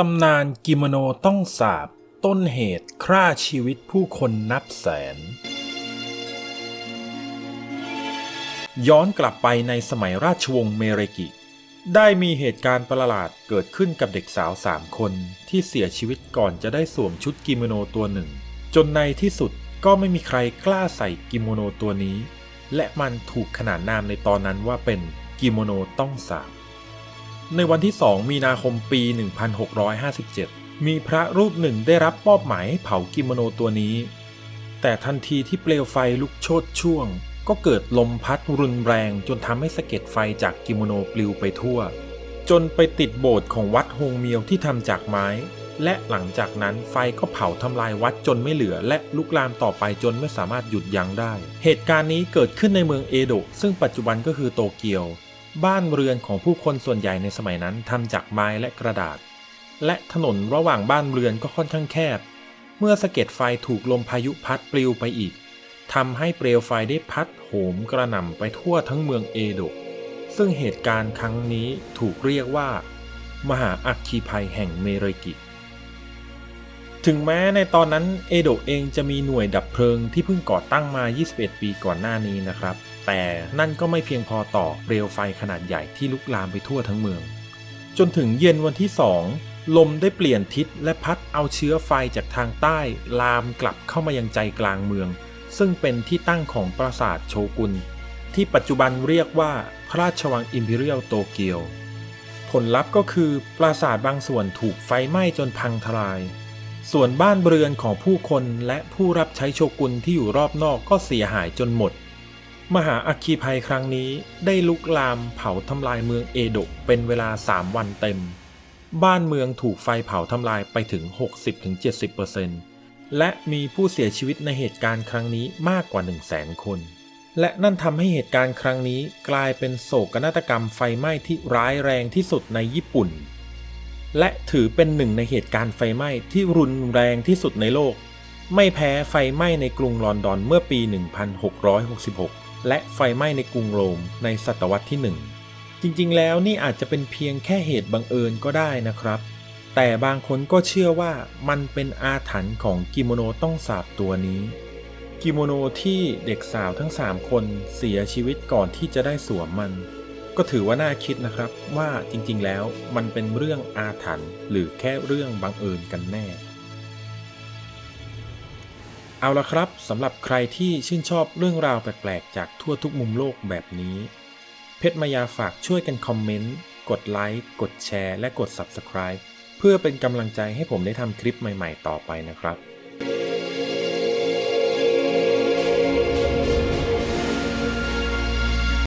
ตำนานกิโมโนต้องสาบ ต้นเหตุฆ่าชีวิตผู้คนนับแสน ย้อนกลับไปในสมัยราชวงศ์เมเรกิ ได้มีเหตุการณ์ประหลาดเกิดขึ้นกับเด็กสาวสามคนที่เสียชีวิตก่อนจะได้สวมชุดกิโมโนตัวหนึ่ง จนในที่สุดก็ไม่มีใครกล้าใส่กิโมโนตัวนี้ และมันถูกขนานนามในตอนนั้นว่าเป็นกิโมโนต้องสาบ ในวันที่ 2 มีนาคมปี 1657 มีพระรูปหนึ่งได้รับมอบหมายให้เผากิโมโนตัวนี้ แต่ทันทีที่เปลวไฟลุกโชนช่วง ก็เกิดลมพัดรุนแรงจนทำให้สะเก็ดไฟจากกิโมโนปลิวไปทั่ว จนไปติดโบสถ์ของวัดโฮงเมียวที่ทำจากไม้ และหลังจากนั้นไฟก็เผาทำลายวัดจนไม่เหลือ และลุกลามต่อไปจนไม่สามารถหยุดยั้งได้ เหตุการณ์นี้เกิดขึ้นในเมืองเอโดะซึ่งปัจจุบันก็คือโตเกียว บ้านเรือนของผู้คนส่วนใหญ่ในสมัยนั้นทำจากไม้และกระดาษ และถนนระหว่างบ้านเรือนก็ค่อนข้างแคบ เมื่อสะเก็ดไฟถูกลมพายุพัดปลิวไปอีกทำให้เปลวไฟได้พัดโหมกระหน่ำไปทั่วทั้งเมืองเอโดะซึ่งเหตุการณ์ครั้งนี้ถูกเรียกว่า มหาอัคคีภัยแห่งเมเรกิ ถึงแม้ในตอนนั้นเอโดะเองจะมีหน่วยดับเพลิงที่เพิ่งก่อตั้งมา 21 ปีก่อนหน้านี้นะครับ แต่นั่นก็ไม่เพียงพอต่อเปลวไฟขนาดใหญ่ที่ลุกลามไปทั่วทั้งเมือง จนถึงเย็นวันที่สองลมได้เปลี่ยนทิศและพัดเอาเชื้อไฟจากทางใต้ ลามกลับเข้ามายังใจกลางเมือง ซึ่งเป็นที่ตั้งของปราสาทโชกุน ที่ปัจจุบันเรียกว่าพระราชวังอิมพีเรียลโตเกียว ผลลัพธ์ก็คือปราสาทบางส่วนถูกไฟไหม้จนพังทลาย ส่วนบ้านเรือนของผู้คนและผู้รับใช้โชกุนที่อยู่รอบนอกก็เสียหายจนหมด มหาอัคคีภัยครั้งนี้ได้ลุกลามเผาทำลายเมืองเอโดะเป็นเวลา 3 วันเต็ม บ้านเมืองถูกไฟเผาทำลายไปถึง 60-70%และมีผู้เสียชีวิตในเหตุการณ์ครั้งนี้มากกว่า 1 0 0 0 0แสนคน และนั่นทำให้เหตุการณ์ครั้งนี้กลายเป็นโศกนาฏกรรมไฟไหม้ที่ร้ายแรงที่สุดในญี่ปุ่น และถือเป็นหนึ่งในเหตุการณ์ไฟไหม้ที่รุนแรงที่สุดในโลก ไม่แพ้ไฟไหม้ในกรุงลอนดอนเมื่อปี 1666 และไฟไหม้ในกรุงโรมในศตวรรษที่ 1 จริงๆ แล้วนี่อาจจะเป็นเพียงแค่เหตุบังเอิญก็ได้นะครับ แต่บางคนก็เชื่อว่ามันเป็นอาถรรพ์ของกิโมโนต้องสาบตัวนี้ กิโมโนที่เด็กสาวทั้ง 3 คนเสียชีวิตก่อนที่จะได้สวมมัน ก็ถือว่าน่าคิดนะครับว่าจริงๆแล้วมันเป็นเรื่องอาถรรพ์หรือแค่เรื่องบังเอิญกันแน่ เอาละครับสำหรับใครที่ชื่นชอบเรื่องราวแปลกๆ จากทั่วทุกมุมโลกแบบนี้ เพชรมายาฝากช่วยกันคอมเมนต์ กดไลค์ กดแชร์ และกด Subscribe เพื่อเป็นกำลังใจให้ผมได้ทำคลิปใหม่ๆ ต่อไปนะครับ